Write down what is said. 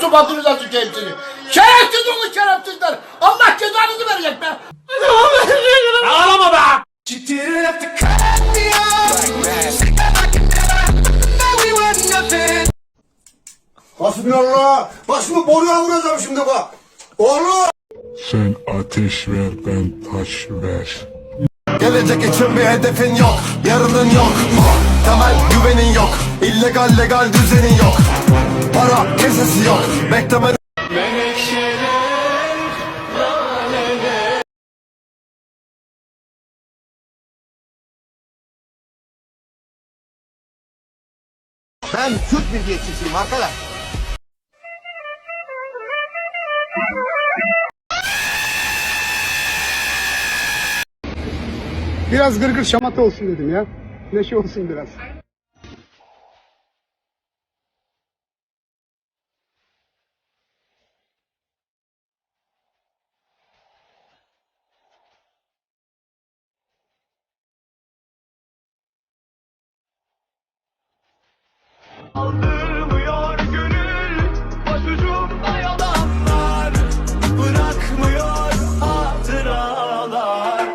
subatınıza sıkayım sizi. Şerefsiz olun şerefsizler. Allah cezanızı verecek be. Ağlama be! Hasbinallah. Başımı boruya vuracağım şimdi bak. Oğlum. Sen ateş ver ben taş ver. Gelecek için bir hedefin yok. Yarının yok. Temel güvenin yok. illegal legal düzenin yok. Para kesesi yok. Bekleme Ben Türk milliyetçisiyim arkadaş. Biraz gırgır şamata olsun dedim ya. Neşe olsun biraz. Bırakmıyor hatıralar